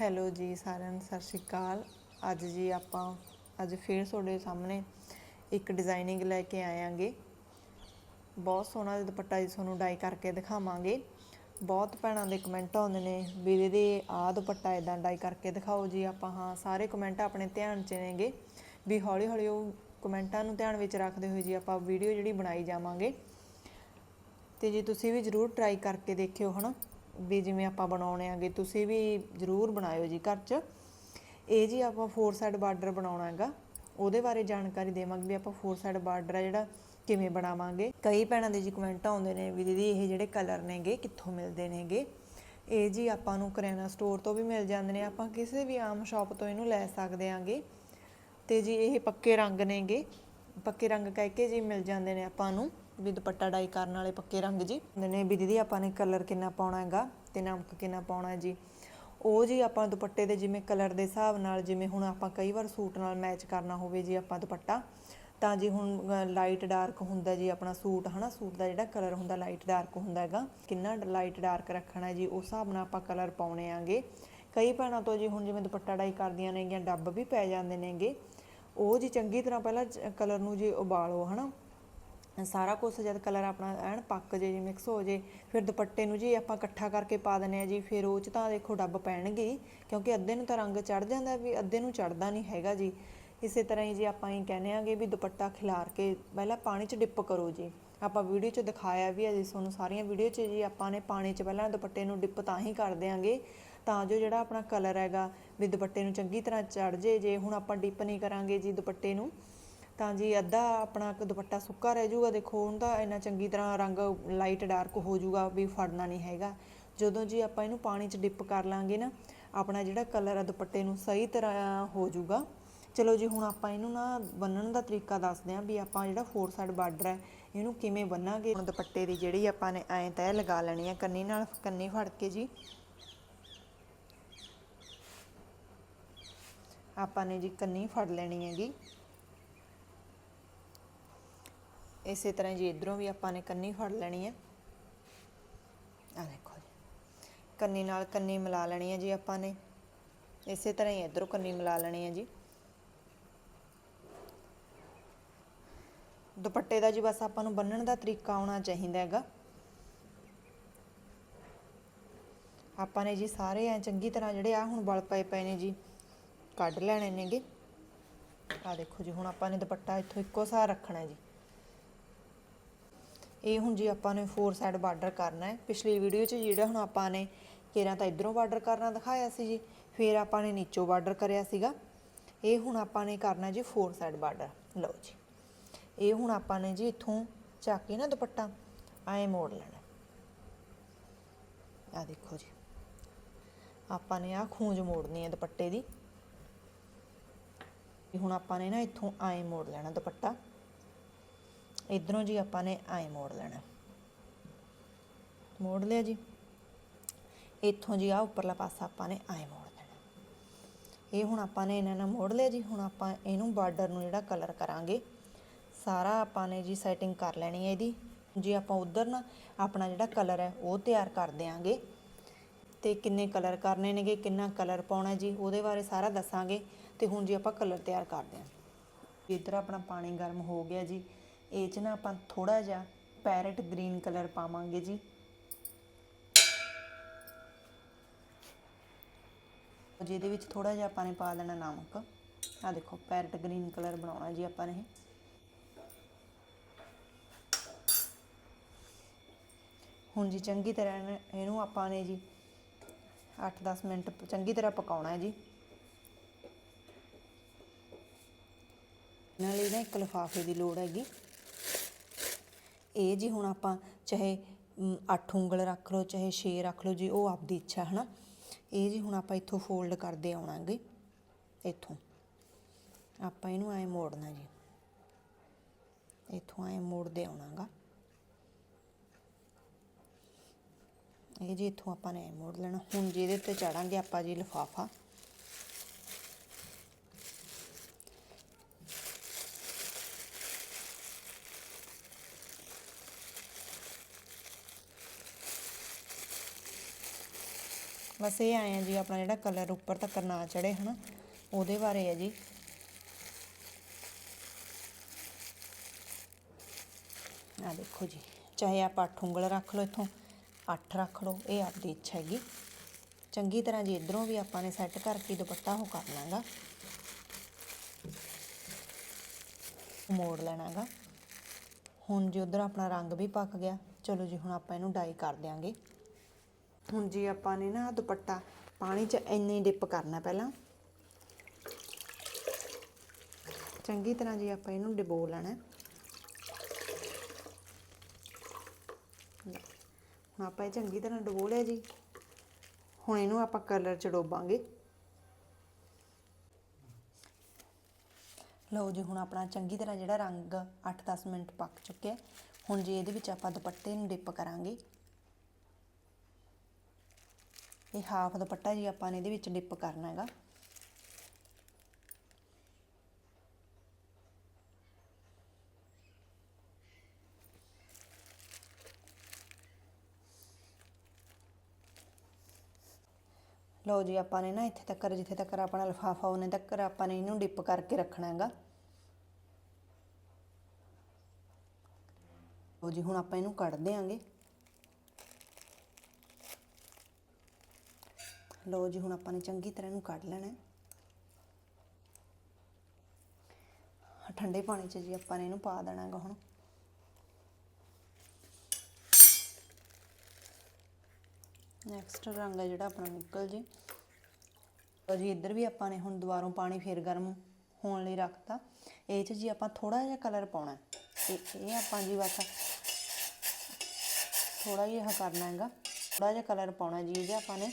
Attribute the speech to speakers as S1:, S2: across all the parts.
S1: Hello ਜੀ ਸਾਰਿਆਂ ਨੂੰ, ਸਤਿ ਸ਼੍ਰੀ ਅਕਾਲ। ਅੱਜ ਜੀ ਆਪਾਂ, ਅੱਜ ਫੇਰ ਤੁਹਾਡੇ ਸਾਹਮਣੇ ਇੱਕ ਡਿਜ਼ਾਈਨਿੰਗ ਲੈ ਕੇ ਆਇਆਂਗੇ। ਬਹੁਤ ਸੋਹਣਾ ਦੁਪੱਟਾ ਜੀ ਤੁਹਾਨੂੰ ਡਾਈ ਕਰਕੇ ਦਿਖਾਵਾਂਗੇ। ਬਹੁਤ ਭੈਣਾਂ ਦੇ ਕਮੈਂਟ ਆਉਂਦੇ ਨੇ ਵੀ ਦੀਦੀ ਆਹ ਦੁਪੱਟਾ ਇਦਾਂ ਡਾਈ ਕਰਕੇ ਦਿਖਾਓ ਜੀ ਆਪਾਂ। ਹਾਂ, ਸਾਰੇ ਕਮੈਂਟ ਆਪਣੇ ਧਿਆਨ 'ਚ ਨੇਗੇ। ਵੀ ਹੌਲੀ ਹੌਲੀ ਉਹ ਕਮੈਂਟਾਂ ਨੂੰ ਧਿਆਨ ਵਿੱਚ ਰੱਖਦੇ ਹੋਏ ਜੀ ਆਪਾਂ ਵੀਡੀਓ ਜਿਹੜੀ ਬਣਾਈ ਜਾਵਾਂਗੇ। ਤੇ ਜੀ ਤੁਸੀਂ ਵੀ ਜਰੂਰ ਟਰਾਈ ਕਰਕੇ ਦੇਖਿਓ, ਹਨਾ? ਵੀ ਜਿਵੇਂ ਆਪਾਂ ਬਣਾਉਣੇ ਆਗੇ, ਤੁਸੀਂ ਵੀ ਜਰੂਰ ਬਣਾਇਓ ਜੀ ਘਰ 'ਚ। ਇਹ ਜੀ ਆਪਾਂ ਫੋਰ ਸਾਈਡ ਬਾਰਡਰ ਬਣਾਉਣਾ ਹੈਗਾ। ਉਹਦੇ ਬਾਰੇ ਜਾਣਕਾਰੀ ਦੇਵਾਂਗੇ ਵੀ ਆਪਾਂ ਫੋਰ ਸਾਈਡ ਬਾਰਡਰ ਆ ਜਿਹੜਾ ਕਿਵੇਂ ਬਣਾਵਾਂਗੇ। ਕਈ ਭੈਣਾਂ ਦੇ ਜੀ ਕਮੈਂਟ ਆਉਂਦੇ ਨੇ ਵੀ ਦੀਦੀ ਇਹ ਜਿਹੜੇ ਕਲਰ ਨੇਗੇ, ਕਿੱਥੋਂ ਮਿਲਦੇ ਨੇਗੇ? ਇਹ ਜੀ ਆਪਾਂ ਨੂੰ ਕਰਿਆਨਾ ਸਟੋਰ ਤੋਂ ਵੀ ਮਿਲ ਜਾਂਦੇ ਨੇ। ਆਪਾਂ ਕਿਸੇ ਵੀ ਆਮ ਸ਼ਾਪ ਤੋਂ ਇਹਨੂੰ ਲੈ ਸਕਦੇ ਆਂਗੇ। ਤੇ ਜੀ ਇਹ ਪੱਕੇ ਰੰਗ ਨੇਗੇ। ਪੱਕੇ ਰੰਗ ਕਹਿ ਕੇ ਜੀ ਮਿਲ ਜਾਂਦੇ ਨੇ ਆਪਾਂ ਨੂੰ। ਵੀ ਦੁਪੱਟਾ ਡਾਈ ਕਰਨ ਵਾਲੇ ਪੱਕੇ ਰੰਗ ਜੀ। ਨੇ ਵੀ ਦੀਦੀ ਆਪਾਂ ਨੇ ਕਲਰ ਕਿੰਨਾ ਪਾਉਣਾ ਹੈਗਾ ਤੇ ਨਮਕ ਕਿੰਨਾ ਪਾਉਣਾ ਹੈ ਜੀ। ਉਹ ਜੀ ਆਪਾਂ ਦੁਪੱਟੇ ਦੇ ਜਿਵੇਂ ਕਲਰ ਦੇ ਹਿਸਾਬ ਨਾਲ ਜਿਵੇਂ ਹੁਣ ਆਪਾਂ ਕਈ ਵਾਰ ਸੂਟ ਨਾਲ ਮੈਚ ਕਰਨਾ ਹੋਵੇ ਜੀ ਆਪਾਂ ਦੁਪੱਟਾ, ਤਾਂ ਜੀ ਹੁਣ ਲਾਈਟ ਡਾਰਕ ਹੁੰਦਾ ਜੀ ਆਪਣਾ ਸੂਟ, ਹਨਾ? ਸੂਟ ਦਾ ਜਿਹੜਾ ਕਲਰ ਹੁੰਦਾ ਲਾਈਟ ਡਾਰਕ ਹੁੰਦਾ ਹੈਗਾ। ਕਿੰਨਾ ਲਾਈਟ ਡਾਰਕ ਰੱਖਣਾ ਜੀ, ਉਸ ਹਿਸਾਬ ਨਾਲ ਆਪਾਂ ਕਲਰ ਪਾਉਣੇ ਆਂਗੇ। ਕਈ ਭੈਣਾਂ ਤੋਂ ਜੀ ਹੁਣ ਜਿਵੇਂ ਦੁਪੱਟਾ ਡਾਈ ਕਰਦੀਆਂ ਨੇਗੀਆਂ, ਡੱਬ ਵੀ ਪੈ ਜਾਂਦੇ ਨੇਗੇ। ਉਹ ਜੀ ਚੰਗੀ ਤਰ੍ਹਾਂ ਪਹਿਲਾਂ ਕਲਰ ਨੂੰ ਜੀ ਉਬਾਲੋ, ਹਨਾ? ਸਾਰਾ ਕੁਝ ਜਦ ਕਲਰ ਆਪਣਾ ਐਨ ਪੱਕ ਜੇ, ਜੀ ਮਿਕਸ ਹੋ ਜੇ, ਫਿਰ ਦੁਪੱਟੇ ਨੂੰ ਜੀ ਆਪਾਂ ਇਕੱਠਾ ਕਰਕੇ ਪਾ ਦਿੰਨੇ ਆ ਜੀ, ਫਿਰ ਉਹ ਚ ਤਾਂ ਦੇਖੋ ਡੱਬ ਪੈਣਗੇ ਕਿਉਂਕਿ ਅੱਧੇ ਨੂੰ ਤਾਂ ਰੰਗ ਚੜ ਜਾਂਦਾ ਵੀ ਅੱਧੇ ਨੂੰ ਚੜਦਾ ਨਹੀਂ ਹੈਗਾ ਜੀ। ਇਸੇ ਤਰ੍ਹਾਂ ਹੀ ਜੀ ਆਪਾਂ ਇਹ ਕਹਿੰਦੇ ਆਂਗੇ ਵੀ ਦੁਪੱਟਾ ਖਿਲਾਰ ਕੇ ਪਹਿਲਾਂ ਪਾਣੀ 'ਚ ਡਿਪ ਕਰੋ ਜੀ। ਆਪਾਂ ਵੀਡੀਓ 'ਚ ਦਿਖਾਇਆ ਵੀ ਹੈ ਜੀ, ਤੁਹਾਨੂੰ ਸਾਰੀਆਂ ਵੀਡੀਓ 'ਚ ਜੀ ਆਪਾਂ ਨੇ ਪਾਣੀ 'ਚ ਪਹਿਲਾਂ ਦੁਪੱਟੇ ਨੂੰ ਡਿਪ ਤਾਂ ਹੀ ਕਰ ਦਿਆਂਗੇ, ਤਾਂ ਜੋ ਜਿਹੜਾ ਆਪਣਾ ਕਲਰ ਹੈਗਾ ਵੀ ਦੁਪੱਟੇ ਨੂੰ ਚੰਗੀ ਤਰ੍ਹਾਂ ਚੜ ਜੇ ਜੇ ਹੁਣ ਆਪਾਂ ਡਿਪ ਨਹੀਂ ਕਰਾਂਗੇ ਜੀ ਦੁਪੱਟੇ ਨੂੰ ਤਾਂ ਜੀ ਅੱਧਾ ਆਪਣਾ ਕ- ਦੁਪੱਟਾ ਸੁੱਕਾ ਰਹਿ ਜਾਊਗਾ, ਦੇਖੋ ਹੁਣ ਤਾਂ ਇੰਨਾ ਚੰਗੀ ਤਰ੍ਹਾਂ ਰੰਗ ਲਾਈਟ ਡਾਰਕ ਹੋ ਜਾਊਗਾ ਵੀ ਫੜਨਾ ਨਹੀਂ ਹੈਗਾ। ਜਦੋਂ ਜੀ ਆਪਾਂ ਇਹਨੂੰ ਪਾਣੀ 'ਚ ਡਿਪ ਕਰ ਲਾਂਗੇ ਨਾ, ਆਪਣਾ ਜਿਹੜਾ ਕਲਰ ਆ ਦੁਪੱਟੇ ਨੂੰ ਸਹੀ ਤਰ੍ਹਾਂ ਹੋ ਜਾਊਗਾ। ਚਲੋ ਜੀ ਹੁਣ ਆਪਾਂ ਇਹਨੂੰ ਨਾ ਬੰਨਣ ਦਾ ਤਰੀਕਾ ਦੱਸਦੇ ਆਂ ਵੀ ਆਪਾਂ ਜਿਹੜਾ ਫੋਰ ਸਾਈਡ ਬਾਰਡਰ ਹੈ ਇਹਨੂੰ ਕਿਵੇਂ ਬੰਨਾਂਗੇ? ਹੁਣ ਦੁਪੱਟੇ ਦੀ ਜਿਹੜੀ ਆਪਾਂ ਨੇ ਐਂ ਤੈਅ ਲਗਾ ਲੈਣੀ ਆ ਕੰਨੀ ਨਾਲ, ਕੰਨੀ ਫੜ ਕੇ ਜੀ। ਆਪਾਂ ਨੇ ਜੀ ਕੰਨੀ ਫੜ ਲੈਣੀ ਹੈਗੀ। ਇਸੇ ਤਰ੍ਹਾਂ ਜੀ ਇਧਰੋਂ ਵੀ ਆਪਾਂ ਨੇ ਕੰਨੀ ਫੜ ਲੈਣੀ ਹੈ। ਆ ਦੇਖੋ ਜੀ। ਕੰਨੀ ਨਾਲ ਕੰਨੀ ਮਿਲਾ ਲੈਣੀ ਹੈ ਜੀ ਆਪਾਂ ਨੇ। ਇਸੇ ਤਰ੍ਹਾਂ ਹੀ ਇਧਰੋਂ ਕੰਨੀ ਮਿਲਾ ਲੈਣੀ ਹੈ ਜੀ। ਦੁਪੱਟੇ ਦਾ ਜੀ ਬਸ ਆਪਾਂ ਨੂੰ ਬੰਨਣ ਦਾ ਤਰੀਕਾ ਆਉਣਾ ਚਾਹੀਦਾ ਹੈਗਾ। ਆਪਾਂ ਨੇ ਜੀ ਸਾਰੇ ਐ ਚੰਗੀ ਤਰ੍ਹਾਂ ਜਿਹੜੇ ਆ ਹੁਣ ਬਲ ਪਏ ਪਏ ਨੇ ਜੀ, ਕੱਢ ਲੈਣੇ ਨੇਗੇ। ਆ ਦੇਖੋ ਜੀ, ਹੁਣ ਆਪਾਂ ਨੇ ਦੁਪੱਟਾ ਇੱਥੋਂ ਇੱਕੋ ਸਾਰ ਰੱਖਣਾ ਜੀ। ਇਹ ਹੁਣ ਜੀ ਆਪਾਂ ਨੇ ਫੋਰ ਸਾਈਡ ਬਾਰਡਰ ਕਰਨਾ ਹੈ। ਪਿਛਲੀ ਵੀਡੀਓ 'ਚ ਜਿਹੜਾ ਹੁਣ ਆਪਾਂ ਨੇ ਕੇਰਾਂ ਤਾਂ ਇਧਰੋਂ ਬਾਰਡਰ ਕਰਨਾ ਦਿਖਾਇਆ ਸੀ ਜੀ, ਫਿਰ ਆਪਾਂ ਨੇ ਨੀਚੋਂ ਬਾਰਡਰ ਕਰਿਆ ਸੀਗਾ। ਇਹ ਹੁਣ ਆਪਾਂ ਨੇ ਕਰਨਾ ਜੀ ਫੋਰ ਸਾਈਡ ਬਾਰਡਰ ਲਓ ਜੀ। ਇਹ ਹੁਣ ਆਪਾਂ ਨੇ ਜੀ ਇੱਥੋਂ ਚੱਕ ਕੇ ਨਾ ਦੁਪੱਟਾ, ਐਂ ਮੋੜ ਲੈਣਾ। ਆ ਦੇਖੋ ਜੀ। ਆਪਾਂ ਨੇ ਆ ਖੂੰਜ ਮੋੜਨੀ ਹੈ ਦੁਪੱਟੇ ਦੀ। ਹੁਣ ਆਪਾਂ ਨੇ ਨਾ ਇੱਥੋਂ ਐਂ ਮੋੜ ਲੈਣਾ ਦੁਪੱਟਾ। ਇਧਰੋਂ ਜੀ ਆਪਾਂ ਨੇ ਐਂ ਮੋੜ ਲੈਣਾ। ਮੋੜ ਲਿਆ ਜੀ। ਇੱਥੋਂ ਜੀ ਆ ਉੱਪਰਲਾ ਪਾਸਾ ਆਪਾਂ ਨੇ ਐਂ ਮੋੜ ਦੇਣਾ ਇਹ ਹੁਣ ਆਪਾਂ ਨੇ ਇਹਨਾਂ ਨਾਲ ਮੋੜ ਲਿਆ ਜੀ। ਹੁਣ ਆਪਾਂ ਇਹਨੂੰ ਬਾਰਡਰ ਨੂੰ ਜਿਹੜਾ ਕਲਰ ਕਰਾਂਗੇ, ਸਾਰਾ ਆਪਾਂ ਨੇ ਜੀ ਸੈਟਿੰਗ ਕਰ ਲੈਣੀ ਹੈ ਇਹਦੀ। ਜੇ ਆਪਾਂ ਉਧਰ ਨਾ ਆਪਣਾ ਜਿਹੜਾ ਕਲਰ ਹੈ ਉਹ ਤਿਆਰ ਕਰ ਦਿਆਂਗੇ, ਤੇ ਕਿੰਨੇ ਕਲਰ ਕਰਨੇ ਨੇਗੇ, ਕਿੰਨਾ ਕਲਰ ਪਾਉਣਾ ਜੀ, ਉਹਦੇ ਬਾਰੇ ਸਾਰਾ ਦੱਸਾਂਗੇ, ਤੇ ਹੁਣ ਜੀ ਆਪਾਂ ਕਲਰ ਤਿਆਰ ਕਰਦੇ ਹਾਂ ਇੱਧਰ ਆਪਣਾ ਪਾਣੀ ਗਰਮ ਹੋ ਗਿਆ ਜੀ। ਇਹ ਚ ਨਾ ਆਪਾਂ ਥੋੜਾ ਜਿਹਾ ਪੈਰਟ ਗ੍ਰੀਨ ਕਲਰ ਪਾਵਾਂਗੇ ਜੀ। ਜਿਹਦੇ ਵਿੱਚ ਥੋੜਾ ਜਿਹਾ ਆਪਾਂ ਨੇ ਪਾ ਦੇਣਾ ਨਮਕ। ਆ ਦੇਖੋ, ਪੈਰਟ ਗ੍ਰੀਨ ਕਲਰ ਬਣਾਉਣਾ ਜੀ ਆਪਾਂ ਨੇ ਹੁਣ ਜੀ ਚੰਗੀ ਤਰ੍ਹਾਂ ਇਹਨੂੰ ਆਪਾਂ ਨੇ ਜੀ 8-10 ਮਿੰਟ ਚੰਗੀ ਤਰ੍ਹਾਂ ਪਕਾਉਣਾ ਹੈ ਜੀ। ਨਾਲ ਹੀ ਨਾ ਇੱਕ ਲਿਫਾਫੇ ਦੀ ਲੋੜ ਹੈਗੀ। ਇਹ ਜੀ ਹੁਣ ਆਪਾਂ ਚਾਹੇ ਅੱਠ ਉਂਗਲ ਰੱਖ ਲਓ, ਚਾਹੇ 6 ਰੱਖ ਲਓ ਜੀ, ਉਹ ਆਪਦੀ ਇੱਛਾ ਹੈ ਨਾ ਇਹ ਜੀ ਹੁਣ ਆਪਾਂ ਇੱਥੋਂ ਫੋਲਡ ਕਰਦੇ ਆਉਣਾਂਗੇ, ਇੱਥੋਂ। ਆਪਾਂ ਇਹਨੂੰ ਐਂ ਮੋੜਨਾ ਜੀ। ਇੱਥੋਂ ਐਂ ਮੋੜਦੇ ਆਉਣਾਗਾ। ਇਹ ਜੀ ਇੱਥੋਂ ਆਪਾਂ ਨੇ ਮੋੜ ਲੈਣਾ। ਹੁਣ ਜਿਹਦੇ ਉੱਤੇ ਚੜਾਂਗੇ ਆਪਾਂ ਜੀ ਲਿਫਾਫਾ। ਬਸ ਇਹ ਆਏ ਆ ਜੀ ਆਪਣਾ ਜਿਹੜਾ ਕਲਰ ਉੱਪਰ ਤੱਕ ਨਾ ਚੜੇ ਹਨਾ? ਉਹਦੇ ਬਾਰੇ ਹੈ ਜੀ। ਆ ਦੇਖੋ ਜੀ, ਚਾਹੇ ਆਪਾਂ ਅੱਠ ਉਂਗਲ ਰੱਖ ਲਓ ਇੱਥੋਂ, ਅੱਠ ਰੱਖ ਲਓ, ਇਹ ਆਪਦੀ ਇੱਛਾ ਹੈਗੀ। ਚੰਗੀ ਤਰ੍ਹਾਂ ਜੀ ਇਧਰੋਂ ਵੀ ਆਪਾਂ ਨੇ ਸੈੱਟ ਕਰਕੇ ਦੁਪੱਟਾ ਉਹ ਕਰ ਕਰਨਾਗਾ ਮੋੜ ਲੈਣਾਗਾ। ਹੁਣ ਜੀ ਉਧਰ ਆਪਣਾ ਰੰਗ ਵੀ ਪੱਕ ਗਿਆ, ਚਲੋ ਜੀ ਹੁਣ ਆਪਾਂ ਇਹਨੂੰ ਡਾਈ ਕਰ ਦਿਆਂਗੇ। ਹੁਣ ਜੀ ਆਪਾਂ ਨੇ ਨਾ ਦੁਪੱਟਾ ਪਾਣੀ 'ਚ ਇੰਨੇ ਡਿਪ ਕਰਨਾ ਪਹਿਲਾਂ। ਚੰਗੀ ਤਰ੍ਹਾਂ ਜੀ ਆਪਾਂ ਇਹਨੂੰ ਡਿਬੋ ਲੈਣਾ। ਹੁਣ ਆਪਾਂ ਇਹ ਚੰਗੀ ਤਰ੍ਹਾਂ ਡਬੋ ਲਿਆ ਜੀ। ਹੁਣ ਇਹਨੂੰ ਆਪਾਂ ਕਲਰ ਚ ਡੋਬਾਂਗੇ। ਲਓ ਜੀ, ਹੁਣ ਆਪਣਾ ਚੰਗੀ ਤਰ੍ਹਾਂ ਜਿਹੜਾ ਰੰਗ 8-10 ਮਿੰਟ ਪੱਕ ਚੁੱਕਿਆ। ਹੁਣ ਜੀ ਇਹਦੇ ਵਿੱਚ ਆਪਾਂ ਦੁਪੱਟੇ ਨੂੰ ਡਿਪ ਕਰਾਂਗੇ। ਇਹ ਹਾਫ ਦੁਪੱਟਾ ਜੀ ਆਪਾਂ ਨੇ ਇਹਦੇ ਵਿੱਚ ਡਿਪ ਕਰਨਾ ਹੈਗਾ। ਲਓ ਜੀ, ਆਪਾਂ ਨੇ ਨਾ ਇੱਥੇ ਤੱਕ ਜਿੱਥੇ ਤੱਕ ਆਪਣਾ ਲਿਫਾਫਾ, ਉਹਨੇ ਤੱਕ ਆਪਾਂ ਨੇ ਇਹਨੂੰ ਡਿਪ ਕਰਕੇ ਰੱਖਣਾ ਹੈਗਾ। ਲਓ ਜੀ, ਹੁਣ ਆਪਾਂ ਇਹਨੂੰ ਕੱਢ ਦਿਆਂਗੇ। ਲਓ ਜੀ, ਹੁਣ ਆਪਾਂ ਨੇ ਚੰਗੀ ਤਰ੍ਹਾਂ ਇਹਨੂੰ ਕੱਢ ਲੈਣਾ ਹੈ। ਠੰਡੇ ਪਾਣੀ 'ਚ ਜੀ ਆਪਾਂ ਨੇ ਇਹਨੂੰ ਪਾ ਦੇਣਾ ਹੈਗਾ ਹੁਣ। ਨੈਕਸਟ ਰੰਗ ਹੈ ਜਿਹੜਾ ਆਪਣਾ ਨਿਕਲ ਜੀ। ਲਓ ਜੀ, ਇੱਧਰ ਵੀ ਆਪਾਂ ਨੇ ਹੁਣ ਦੁਬਾਰੋਂ ਪਾਣੀ ਫੇਰ ਗਰਮ ਹੋਣ ਲਈ ਰੱਖਤਾ। ਇਹ 'ਚ ਜੀ ਆਪਾਂ ਥੋੜਾ ਜਿਹਾ ਕਲਰ ਪਾਉਣਾ ਹੈ। ਤੇ ਇਹ ਆਪਾਂ ਜੀ ਬਸ ਥੋੜਾ ਜਿਹਾ ਕਰਨਾ ਹੈਗਾ। ਥੋੜਾ ਜਿਹਾ ਕਲਰ ਪਾਉਣਾ ਜੀ ਇਹ ਆਪਾਂ ਨੇ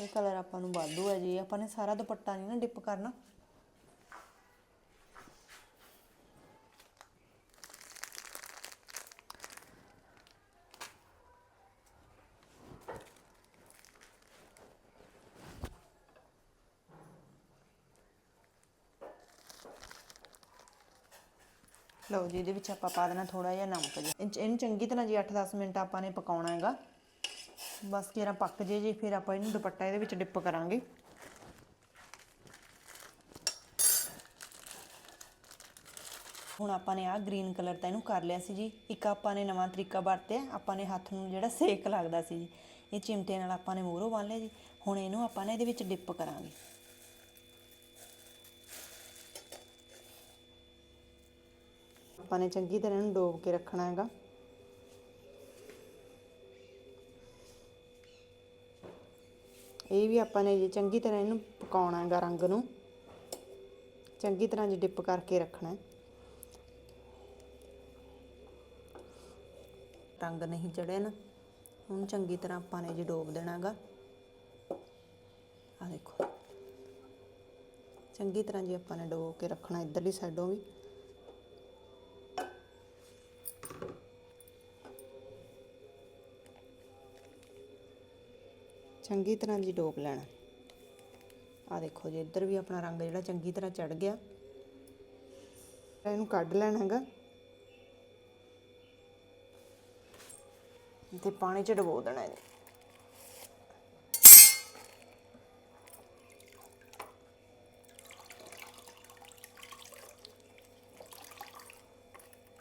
S1: ਇਹ ਕਲਰ ਆਪਾਂ ਨੂੰ ਵਾਧੂ ਹੈ ਜੀ। ਆਪਾਂ ਨੇ ਸਾਰਾ ਦੁਪੱਟਾ ਨਹੀਂ ਨਾ ਡਿਪ ਕਰਨਾ। ਲਓ ਜੀ, ਇਹਦੇ ਵਿੱਚ ਆਪਾਂ ਪਾ ਦੇਣਾ ਥੋੜਾ ਜਿਹਾ ਨਮਕ ਜੀ। ਇਹਨੂੰ ਚੰਗੀ ਤਰ੍ਹਾਂ ਜੀ 8-10 ਮਿੰਟ ਆਪਾਂ ਨੇ ਪਕਾਉਣਾ ਹੈਗਾ। ਬਸ ਜਿਹੜਾ ਪੱਕ ਜੇ ਜੀ, ਫਿਰ ਆਪਾਂ ਇਹਨੂੰ ਦੁਪੱਟਾ ਇਹਦੇ ਵਿੱਚ ਡਿਪ ਕਰਾਂਗੇ। ਹੁਣ ਆਪਾਂ ਨੇ ਆਹ ਗ੍ਰੀਨ ਕਲਰ ਤਾਂ ਇਹਨੂੰ ਕਰ ਲਿਆ ਸੀ ਜੀ। ਇੱਕ ਆਪਾਂ ਨੇ ਨਵਾਂ ਤਰੀਕਾ ਵਰਤਿਆ, ਆਪਾਂ ਨੇ ਹੱਥ ਨੂੰ ਜਿਹੜਾ ਸੇਕ ਲੱਗਦਾ ਸੀ ਜੀ, ਇਹ ਚਿਮਟੇ ਨਾਲ ਆਪਾਂ ਨੇ ਮੂਹਰੋਂ ਬੰਨ ਲਿਆ ਜੀ। ਹੁਣ ਇਹਨੂੰ ਆਪਾਂ ਨੇ ਇਹਦੇ ਵਿੱਚ ਡਿਪ ਕਰਾਂਗੇ। ਆਪਾਂ ਨੇ ਚੰਗੀ ਤਰ੍ਹਾਂ ਇਹਨੂੰ ਡੋਬ ਕੇ ਰੱਖਣਾ ਹੈਗਾ। ਇਹ ਵੀ ਆਪਾਂ ਨੇ ਜੀ ਚੰਗੀ ਤਰ੍ਹਾਂ ਇਹਨੂੰ ਪਕਾਉਣਾ ਹੈਗਾ ਰੰਗ ਨੂੰ, ਚੰਗੀ ਤਰ੍ਹਾਂ ਜੀ ਡਿਪ ਕਰਕੇ ਰੱਖਣਾ ਰੰਗ ਨਹੀਂ ਚੜਿਆ ਨਾ, ਹੁਣ ਚੰਗੀ ਤਰ੍ਹਾਂ ਆਪਾਂ ਨੇ ਜੀ ਡੋਬ ਦੇਣਾ ਹੈਗਾ। ਆ ਦੇਖੋ, ਚੰਗੀ ਤਰ੍ਹਾਂ ਜੀ ਆਪਾਂ ਨੇ ਡੋਬ ਕੇ ਰੱਖਣਾ ਇੱਧਰਲੀ ਸਾਈਡੋਂ ਵੀ। ਚੰਗੀ ਤਰ੍ਹਾਂ ਜੀ ਡੋਬ ਲੈਣਾ। ਆ ਦੇਖੋ ਜੀ, ਇੱਧਰ ਵੀ ਆਪਣਾ ਰੰਗ ਜਿਹੜਾ ਚੰਗੀ ਤਰ੍ਹਾਂ ਚੜ ਗਿਆ। ਇਹਨੂੰ ਕੱਢ ਲੈਣਾ ਹੈਗਾ। ਤੇ ਪਾਣੀ ਚ ਡਬੋ ਦੇਣਾ ਜੀ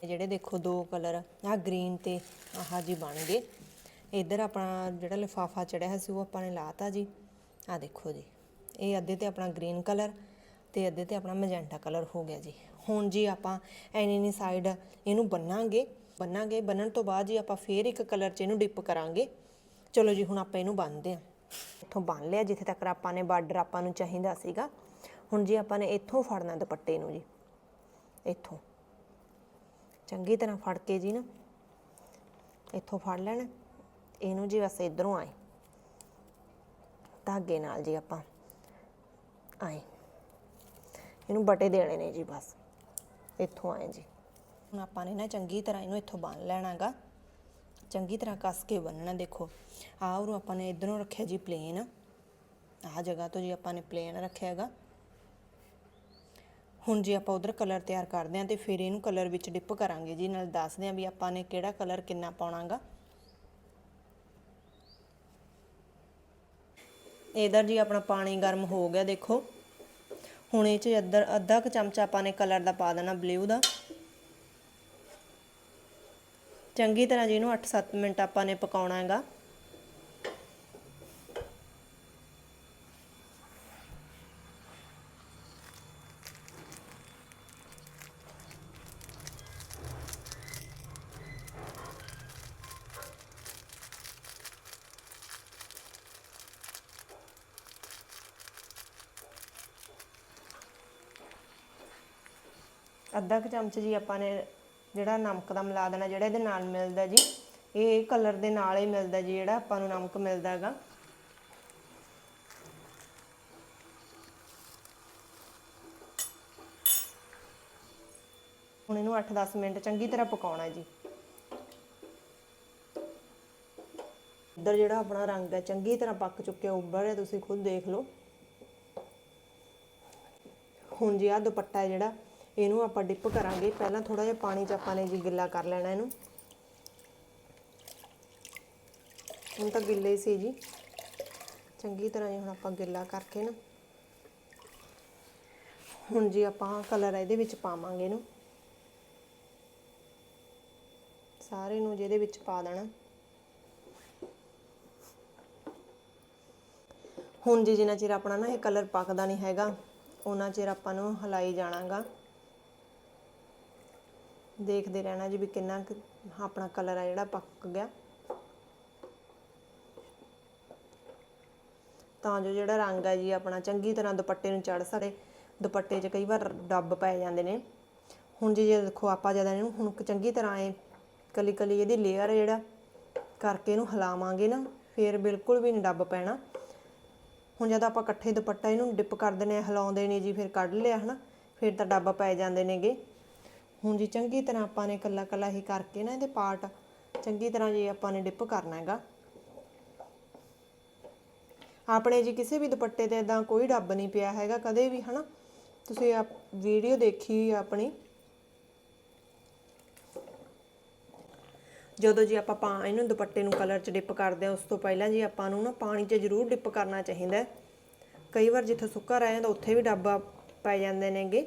S1: ਜਿਹੜੇ ਦੇਖੋ ਦੋ ਕਲਰ ਆ ਗ੍ਰੀਨ ਤੇ ਆਹ ਜੀ ਬਣ ਗਏ। ਇੱਧਰ ਆਪਣਾ ਜਿਹੜਾ ਲਿਫਾਫਾ ਚੜਿਆ ਸੀ ਉਹ ਆਪਾਂ ਨੇ ਲਾਤਾ ਜੀ। ਆ ਦੇਖੋ ਜੀ, ਇਹ ਅੱਧੇ ਤੇ ਆਪਣਾ ਗ੍ਰੀਨ ਕਲਰ ਤੇ ਅੱਧੇ ਤੇ ਆਪਣਾ ਮੈਜੈਂਟਾ ਕਲਰ ਹੋ ਗਿਆ ਜੀ। ਹੁਣ ਜੀ ਆਪਾਂ ਐਨੀ ਨੀ ਸਾਈਡ ਇਹਨੂੰ ਬੰਨਾਂਗੇ ਬੰਨਾਂਗੇ, ਬੰਨਣ ਤੋਂ ਬਾਅਦ ਜੀ ਆਪਾਂ ਫੇਰ ਇੱਕ ਕਲਰ 'ਚ ਇਹਨੂੰ ਡਿਪ ਕਰਾਂਗੇ। ਚਲੋ ਜੀ, ਹੁਣ ਆਪਾਂ ਇਹਨੂੰ ਬੰਨਦੇ ਹਾਂ। ਇੱਥੋਂ ਬੰਨ ਲਿਆ, ਜਿੱਥੇ ਤੱਕ ਆਪਾਂ ਨੇ ਬਾਰਡਰ ਆਪਾਂ ਨੂੰ ਚਾਹੀਦਾ ਸੀਗਾ। ਹੁਣ ਜੀ ਆਪਾਂ ਨੇ ਇੱਥੋਂ ਫੜਨਾ ਦੁਪੱਟੇ ਨੂੰ ਜੀ। ਇੱਥੋਂ। ਚੰਗੀ ਤਰ੍ਹਾਂ ਫੜ ਕੇ ਜੀ ਨਾ, ਇੱਥੋਂ ਫੜ ਲੈਣਾ। ਇਹਨੂੰ ਜੀ ਬਸ ਇਧਰੋਂ ਆਏ। ਧਾਗੇ ਨਾਲ ਜੀ ਆਪਾਂ ਆਏ। ਇਹਨੂੰ ਬਟੇ ਦੇਣੇ ਨੇ ਜੀ ਬਸ। ਇੱਥੋਂ ਆਏ ਜੀ। ਹੁਣ ਆਪਾਂ ਨੇ ਨਾ ਚੰਗੀ ਤਰ੍ਹਾਂ ਇਹਨੂੰ ਇੱਥੋਂ ਬੰਨ ਲੈਣਾਗਾ। ਚੰਗੀ ਤਰ੍ਹਾਂ ਕੱਸ ਕੇ ਬੰਨਣਾ ਦੇਖੋ। ਆਹ ਉਰੋਂ ਆਪਾਂ ਨੇ ਇਧਰੋਂ ਰੱਖਿਆ ਜੀ ਪਲੇਨ ਆਹ ਜਗ੍ਹਾ ਤੋਂ ਜੀ ਆਪਾਂ ਨੇ ਪਲੇਨ ਰੱਖਿਆ ਹੈਗਾ ਹੁਣ ਜੀ ਆਪਾਂ ਉਧਰ ਕਲਰ ਤਿਆਰ ਕਰਦੇ ਆਂ ਤੇ ਫਿਰ ਇਹਨੂੰ ਕਲਰ ਵਿੱਚ ਡਿਪ ਕਰਾਂਗੇ ਜੀ। ਨਾਲ ਦੱਸਦੇ ਆਂ ਵੀ ਆਪਾਂ ਨੇ ਕਿਹੜਾ ਕਲਰ ਕਿੰਨਾ ਪਾਉਣਾਗਾ। ਇਧਰ ਜੀ ਆਪਣਾ ਪਾਣੀ ਗਰਮ ਹੋ ਗਿਆ, ਦੇਖੋ। ਹੁਣ ਇਹ ਚ ਇੱਧਰ ਅੱਧਾ ਕੁ ਚਮਚਾ ਆਪਾਂ ਨੇ ਕਲਰ ਦਾ ਪਾ ਦੇਣਾ ਬਲੂ ਦਾ। ਚੰਗੀ ਤਰ੍ਹਾਂ ਜੀ ਇਹਨੂੰ 8-7 ਮਿੰਟ ਆਪਾਂ ਨੇ ਪਕਾਉਣਾ ਹੈਗਾ। ਅੱਧਾ ਕੁ ਚਮਚ ਜੀ ਆਪਾਂ ਨੇ ਜਿਹੜਾ ਨਮਕ ਦਾ ਮਿਲਾ ਦੇਣਾ, ਜਿਹੜਾ ਇਹਦੇ ਨਾਲ ਮਿਲਦਾ ਜੀ, ਇਹ ਕਲਰ ਦੇ ਨਾਲ ਹੀ ਮਿਲਦਾ ਜੀ, ਜਿਹੜਾ ਆਪਾਂ ਨੂੰ ਨਮਕ ਮਿਲਦਾ ਹੈਗਾ। ਹੁਣ ਇਹਨੂੰ 8-10 ਮਿੰਟ ਚੰਗੀ ਤਰ੍ਹਾਂ ਪਕਾਉਣਾ ਜੀ। ਇੱਧਰ ਜਿਹੜਾ ਆਪਣਾ ਰੰਗ ਹੈ, ਚੰਗੀ ਤਰ੍ਹਾਂ ਪੱਕ ਚੁੱਕਿਆ, ਉੱਭਰ ਰਿਹਾ, ਤੁਸੀਂ ਖੁਦ ਦੇਖ ਲਓ। ਹੁਣ ਜੀ ਆ ਦੁਪੱਟਾ ਜਿਹੜਾ ਇਹਨੂੰ ਆਪਾਂ ਡਿਪ ਕਰਾਂਗੇ। ਪਹਿਲਾਂ ਥੋੜਾ ਜਿਹਾ ਪਾਣੀ ਚ ਆਪਾਂ ਨੇ ਜੀ ਗਿੱਲਾ ਕਰ ਲੈਣਾ ਇਹਨੂੰ। ਹੁਣ ਤਾਂ ਗਿੱਲੇ ਸੀ ਜੀ। ਚੰਗੀ ਤਰ੍ਹਾਂ ਜੀ ਹੁਣ ਆਪਾਂ ਗਿੱਲਾ ਕਰਕੇ ਨਾ। ਹੁਣ ਜੀ ਆਪਾਂ ਕਲਰ ਇਹਦੇ ਵਿੱਚ ਪਾਵਾਂਗੇ ਇਹਨੂੰ। ਸਾਰੇ ਨੂੰ ਜਿਹਦੇ ਵਿੱਚ ਪਾ ਦੇਣਾ। ਹੁਣ ਜੀ ਜਿੰਨਾ ਚਿਰ ਆਪਣਾ ਨਾ ਇਹ ਕਲਰ ਪੱਕਦਾ ਨਹੀਂ ਹੈਗਾ, ਉਹਨਾਂ ਚਿਰ ਆਪਾਂ ਨੂੰ ਹਲਾਈ ਜਾਣਾਗਾ। ਦੇਖਦੇ ਰਹਿਣਾ ਜੀ ਵੀ ਕਿੰਨਾ ਕੁ ਆਪਣਾ ਕਲਰ ਆ ਜਿਹੜਾ ਪੱਕ ਗਿਆ। ਤਾਂ ਜੋ ਜਿਹੜਾ ਰੰਗ ਹੈ ਜੀ ਆਪਣਾ ਚੰਗੀ ਤਰ੍ਹਾਂ ਦੁਪੱਟੇ ਨੂੰ ਚੜ ਸਕੇ। ਦੁਪੱਟੇ 'ਚ ਕਈ ਵਾਰ ਡੱਬ ਪੈ ਜਾਂਦੇ ਨੇ। ਹੁਣ ਜੀ ਜੇ ਦੇਖੋ ਆਪਾਂ ਜਦ ਇਹਨੂੰ ਹੁਣ ਚੰਗੀ ਤਰ੍ਹਾਂ ਐ ਕਲੀ ਕਲੀ ਇਹਦੀ ਲੇਅਰ ਜਿਹੜਾ ਕਰਕੇ ਇਹਨੂੰ ਹਿਲਾਵਾਂਗੇ ਨਾ, ਫੇਰ ਬਿਲਕੁਲ ਵੀ ਨਹੀਂ ਡੱਬ ਪੈਣਾ। ਹੁਣ ਜਦ ਆਪਾਂ ਇਕੱਠੇ ਦੁਪੱਟਾ ਇਹਨੂੰ ਡਿਪ ਕਰ ਦਿੰਦੇ ਆ ਹਿਲਾਉਂਦੇ ਨੇ ਜੀ, ਫਿਰ ਕੱਢ ਲਿਆ ਹਨਾ, ਫਿਰ ਤਾਂ ਡੱਬ ਪੈ ਜਾਂਦੇ ਨੇਗੇ। ਹੁਣ ਜੀ ਚੰਗੀ ਤਰ੍ਹਾਂ ਆਪਾਂ ਨੇ ਕੱਲਾ ਕੱਲਾ ਹੀ ਕਰਕੇ ਨਾ ਇਹਦੇ ਪਾਰਟ, ਚੰਗੀ ਤਰ੍ਹਾਂ ਜੀ ਆਪਾਂ ਨੇ ਡਿਪ ਕਰਨਾ ਹੈਗਾ। ਆਪਣੇ ਜੀ ਕਿਸੇ ਵੀ ਦੁਪੱਟੇ ਤੇ ਇਦਾਂ ਕੋਈ ਡੱਬ ਨਹੀਂ ਪਿਆ ਹੈਗਾ ਕਦੇ ਵੀ, ਹਨਾ? ਤੁਸੀਂ ਆ ਵੀਡੀਓ ਦੇਖੀ ਆਪਣੀ। ਜਦੋਂ ਜੀ ਆਪਾਂ ਪਾ, ਇਹਨੂੰ ਦੁਪੱਟੇ ਨੂੰ ਕਲਰ 'ਚ ਡਿਪ ਕਰਦੇ ਆ ਉਸ ਤੋਂ ਪਹਿਲਾਂ ਜੀ ਆਪਾਂ ਨੂੰ ਨਾ ਪਾਣੀ 'ਚ ਜ਼ਰੂਰ ਡਿਪ ਕਰਨਾ ਚਾਹੀਦਾ ਕਈ ਵਾਰ ਜਿੱਥੇ ਸੁੱਕਾ ਰਹਿ ਜਾਂਦਾ, ਉੱਥੇ ਵੀ ਡੱਬਾ ਪੈ ਜਾਂਦੇ ਨੇਗੇ।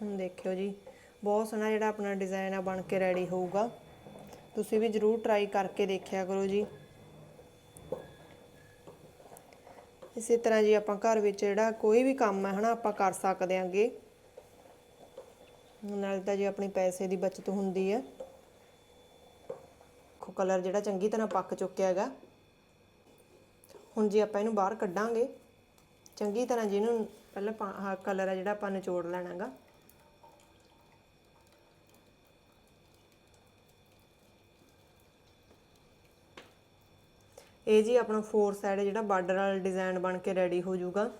S1: ਹੁਣ ਦੇਖਿਓ ਜੀ। ਬਹੁਤ ਸੋਹਣਾ ਜਿਹੜਾ ਆਪਣਾ ਡਿਜ਼ਾਈਨ ਆ ਬਣ ਕੇ ਰੈਡੀ ਹੋਊਗਾ। ਤੁਸੀਂ ਵੀ ਜ਼ਰੂਰ ਟਰਾਈ ਕਰਕੇ ਦੇਖਿਆ ਕਰੋ ਜੀ। ਇਸੇ ਤਰ੍ਹਾਂ ਜੀ ਆਪਾਂ ਘਰ ਵਿੱਚ ਜਿਹੜਾ ਕੋਈ ਵੀ ਕੰਮ ਹੈ ਹਨਾ, ਆਪਾਂ ਕਰ ਸਕਦੇ ਆਂਗੇ। ਨਾਲ ਤਾਂ ਜੀ ਆਪਣੀ ਪੈਸੇ ਦੀ ਬਚਤ ਹੁੰਦੀ ਹੈ ਖੋ ਕਲਰ ਜਿਹੜਾ ਚੰਗੀ ਤਰ੍ਹਾਂ ਪੱਕ ਚੁੱਕਿਆ ਹੈਗਾ। ਹੁਣ ਜੀ ਆਪਾਂ ਇਹਨੂੰ ਬਾਹਰ ਕੱਢਾਂਗੇ। ਚੰਗੀ ਤਰ੍ਹਾਂ ਜੀ ਇਹਨੂੰ ਪਹਿਲਾਂ ਕਲਰ ਹੈ ਜਿਹੜਾ ਆਪਾਂ ਨਿਚੋੜ ਲੈਣਾਗਾ ਇਹ ਜੀ ਆਪਣਾ ਫੋਰ ਸਾਈਡ ਜਿਹੜਾ ਬਾਰਡਰ ਵਾਲਾ ਡਿਜ਼ਾਈਨ ਬਣ ਕੇ ਰੈਡੀ ਹੋ ਜਾਊਗਾ।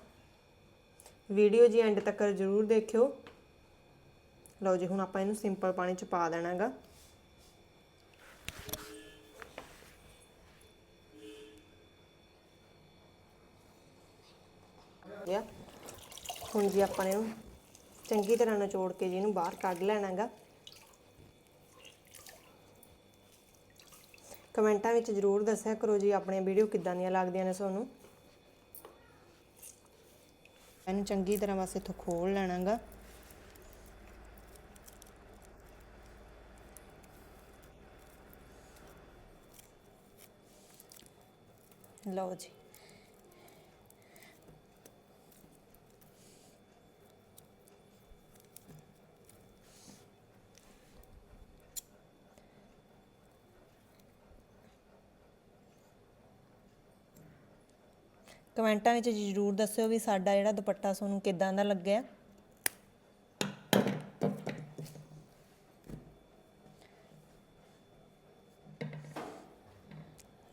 S1: ਵੀਡੀਓ ਜੀ ਐਂਡ ਤੱਕ ਜ਼ਰੂਰ ਦੇਖਿਓ। ਲਓ ਜੀ, ਹੁਣ ਆਪਾਂ ਇਹਨੂੰ ਸਿੰਪਲ ਪਾਣੀ ਚ ਪਾ ਦੇਣਾਗਾ। ਗਿਆ ਹੁਣ ਜੀ ਆਪਾਂ ਨੇ ਇਹਨੂੰ ਚੰਗੀ ਤਰ੍ਹਾਂ ਨਿਚੋੜ ਕੇ ਜੀ ਇਹਨੂੰ ਬਾਹਰ ਕੱਢ ਲੈਣਾਗਾ। ਕਮੈਂਟਾਂ ਵਿੱਚ ਜ਼ਰੂਰ ਦੱਸਿਆ ਕਰੋ ਜੀ ਆਪਣੀਆਂ ਵੀਡੀਓ ਕਿੱਦਾਂ ਦੀਆਂ ਲੱਗਦੀਆਂ ਨੇ ਤੁਹਾਨੂੰ ਇਹਨੂੰ ਚੰਗੀ ਤਰ੍ਹਾਂ ਬਸ ਇੱਥੋਂ ਖੋਲ ਲੈਣਾਗਾ। ਲਓ ਜੀ। ਕਮੈਂਟਾਂ ਵਿੱਚ ਜ਼ਰੂਰ ਦੱਸਿਓ ਵੀ ਸਾਡਾ ਜਿਹੜਾ ਦੁਪੱਟਾ ਤੁਹਾਨੂੰ ਕਿੱਦਾਂ ਦਾ ਲੱਗਿਆ।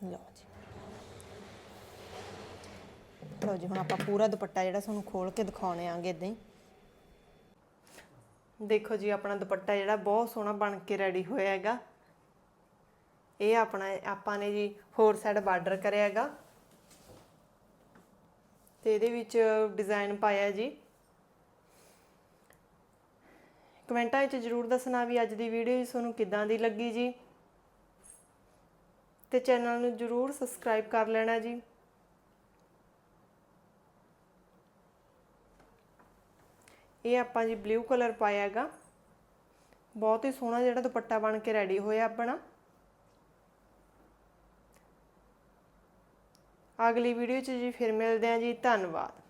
S1: ਲਓ ਜੀ। ਲਓ ਜੀ, ਹੁਣ ਆਪਾਂ ਪੂਰਾ ਦੁਪੱਟਾ ਜਿਹੜਾ ਤੁਹਾਨੂੰ ਖੋਲ ਕੇ ਦਿਖਾਉਣੇ ਆਂਗੇ ਇਦਾਂ ਹੀ। ਦੇਖੋ ਜੀ, ਆਪਣਾ ਦੁਪੱਟਾ ਜਿਹੜਾ ਬਹੁਤ ਸੋਹਣਾ ਬਣ ਕੇ ਰੈਡੀ ਹੋਇਆ ਹੈਗਾ। ਇਹ ਆਪਣਾ, ਆਪਾਂ ਨੇ ਜੀ ਫੋਰ ਸਾਈਡ ਬਾਰਡਰ ਕਰਿਆ ਹੈਗਾ। ਤੇ ਇਹਦੇ ਵਿੱਚ ਡਿਜ਼ਾਈਨ ਪਾਇਆ ਜੀ। ਕਮੈਂਟਾਂ ਵਿੱਚ ਜਰੂਰ ਦੱਸਣਾ ਵੀ ਅੱਜ ਦੀ ਵੀਡੀਓ ਤੁਹਾਨੂੰ ਕਿੱਦਾਂ ਦੀ ਲੱਗੀ ਜੀ। ਤੇ ਚੈਨਲ ਨੂੰ ਜਰੂਰ ਸਬਸਕ੍ਰਾਈਬ ਕਰ ਲੈਣਾ ਜੀ। ਇਹ ਆਪਾਂ ਜੀ ਬਲੂ ਕਲਰ ਪਾਇਆਗਾ ਬਹੁਤ ਹੀ ਸੋਹਣਾ ਜਿਹੜਾ ਦੁਪੱਟਾ ਬਣ ਕੇ ਰੈਡੀ ਹੋਇਆ ਆਪਣਾ। ਅਗਲੀ ਵੀਡੀਓ 'ਚ ਜੀ ਫਿਰ ਮਿਲਦੇ ਹਾਂ ਜੀ ਧੰਨਵਾਦ।